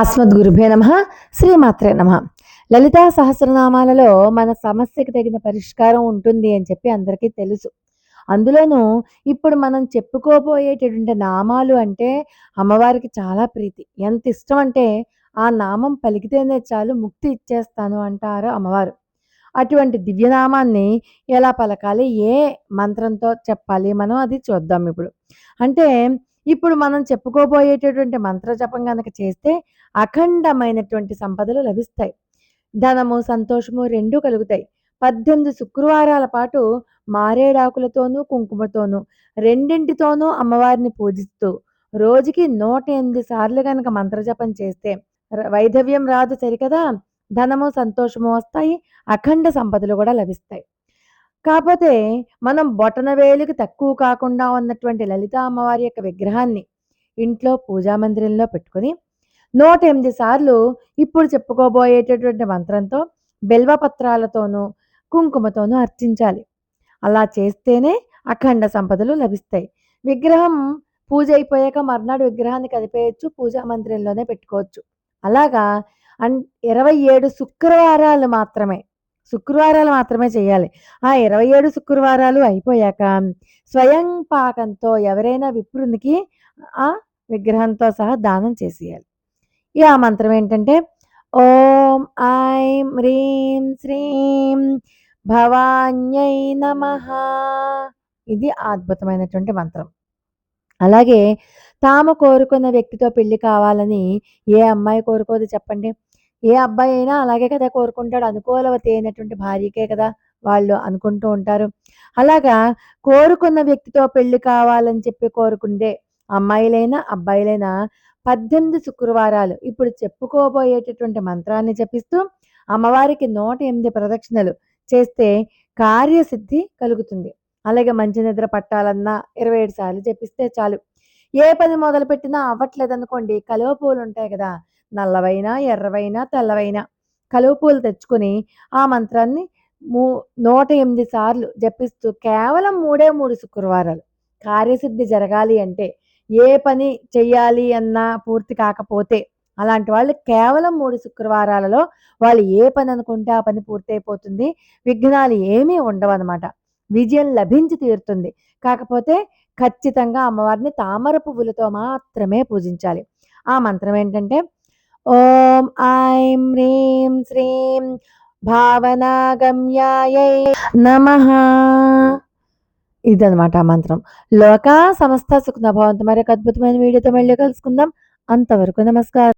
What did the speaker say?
అస్మద్గురుభే నమ. శ్రీమాత్రే నమ. లలితా సహస్రనామాలలో మన సమస్యకు తగిన పరిష్కారం ఉంటుంది అని చెప్పి అందరికీ తెలుసు. అందులోనూ ఇప్పుడు మనం చెప్పుకోబోయేటటువంటి నామాలు అంటే అమ్మవారికి చాలా ప్రీతి. ఎంత ఇష్టం అంటే ఆ నామం పలికితేనే చాలు ముక్తి ఇచ్చేస్తాను అంటారు అమ్మవారు. అటువంటి దివ్యనామాన్ని ఎలా పలకాలి ఏ మంత్రంతో చెప్పాలి మనం అది చూద్దాం ఇప్పుడు. అంటే ఇప్పుడు మనం చెప్పుకోబోయేటటువంటి మంత్ర జపం కనుక చేస్తే అఖండమైనటువంటి సంపదలు లభిస్తాయి. ధనము సంతోషము రెండూ కలుగుతాయి. పద్దెనిమిది శుక్రవారాల పాటు మారేడాకులతోనూ కుంకుమతోనూ రెండింటితోనూ అమ్మవారిని పూజిస్తూ రోజుకి నూట ఎనిమిది సార్లు కనుక మంత్రజపం చేస్తే వైధవ్యం రాదు సరికదా? ధనము సంతోషము వస్తాయి. అఖండ సంపదలు కూడా లభిస్తాయి. కాకపోతే మనం బొటన వేలుకి తక్కువ కాకుండా ఉన్నటువంటి లలిత అమ్మవారి యొక్క విగ్రహాన్ని ఇంట్లో పూజా మందిరంలో పెట్టుకొని నూట ఎనిమిది సార్లు ఇప్పుడు చెప్పుకోబోయేటటువంటి మంత్రంతో బెల్వపత్రాలతోనూ కుంకుమతోనూ అర్చించాలి. అలా చేస్తేనే అఖండ సంపదలు లభిస్తాయి. విగ్రహం పూజ అయిపోయాక మర్నాడు విగ్రహాన్ని కదిపేయచ్చు పూజా మందిరంలోనే పెట్టుకోవచ్చు. అలాగా అన్ ఇరవై ఏడు శుక్రవారాలు మాత్రమే శుక్రవారాలు మాత్రమే చేయాలి. ఆ ఇరవై ఏడు శుక్రవారాలు అయిపోయాక స్వయం పాకంతో ఎవరైనా విప్రునికి ఆ విగ్రహంతో సహా దానం చేసేయాలి. ఈ ఆ మంత్రం ఏంటంటే ఓం ఐం హ్రీం శ్రీం భవాన్యై నమ. ఇది అద్భుతమైనటువంటి మంత్రం. అలాగే తాము కోరుకున్న వ్యక్తితో పెళ్ళి కావాలని ఏ అమ్మాయి కోరుకోదు చెప్పండి. ఏ అబ్బాయి అయినా అలాగే కదా కోరుకుంటాడు. అనుకూలవతి అయినటువంటి భార్యకే కదా వాళ్ళు అనుకుంటూ ఉంటారు. అలాగా కోరుకున్న వ్యక్తితో పెళ్ళి కావాలని చెప్పి కోరుకుంటే అమ్మాయిలైనా అబ్బాయిలైనా పద్దెనిమిది శుక్రవారాలు ఇప్పుడు చెప్పుకోబోయేటటువంటి మంత్రాన్ని జపిస్తూ అమ్మవారికి నూట ఎనిమిది ప్రదక్షిణలు చేస్తే కార్యసిద్ధి కలుగుతుంది. అలాగే మంచి నిద్ర పట్టాలన్నా ఇరవై ఏడు సార్లు జపిస్తే చాలు. ఏ పని మొదలు పెట్టినా అవ్వట్లేదు అనుకోండి కలువ పూలు ఉంటాయి కదా నల్లవైనా ఎర్రవైనా తెల్లవైనా కలువ పూలు తెచ్చుకొని ఆ మంత్రాన్ని మూ నూట ఎనిమిది సార్లు జపిస్తూ కేవలం మూడే మూడు శుక్రవారాలు కార్యసిద్ధి జరగాలి అంటే ఏ పని చెయ్యాలి అన్నా పూర్తి కాకపోతే అలాంటి వాళ్ళు కేవలం మూడు శుక్రవారాలలో వాళ్ళు ఏ పని అనుకుంటే ఆ పని పూర్తయిపోతుంది. విఘ్నాలు ఏమీ ఉండవన్నమాట. విజయం లభించి తీరుతుంది. కాకపోతే ఖచ్చితంగా అమ్మవారిని తామర పువ్వులతో మాత్రమే పూజించాలి. ఆ మంత్రం ఏంటంటే ఓం ఐం హ్రీం శ్రీం భావనాగమ్యాయై నమ ఇదనమాట ఆ మంత్రం. లోక సమస్త సుఖ భవంతు మరొక అద్భుతమైన వీడియోతో మళ్ళీ కలుసుకుందాం. అంతవరకు నమస్కారం.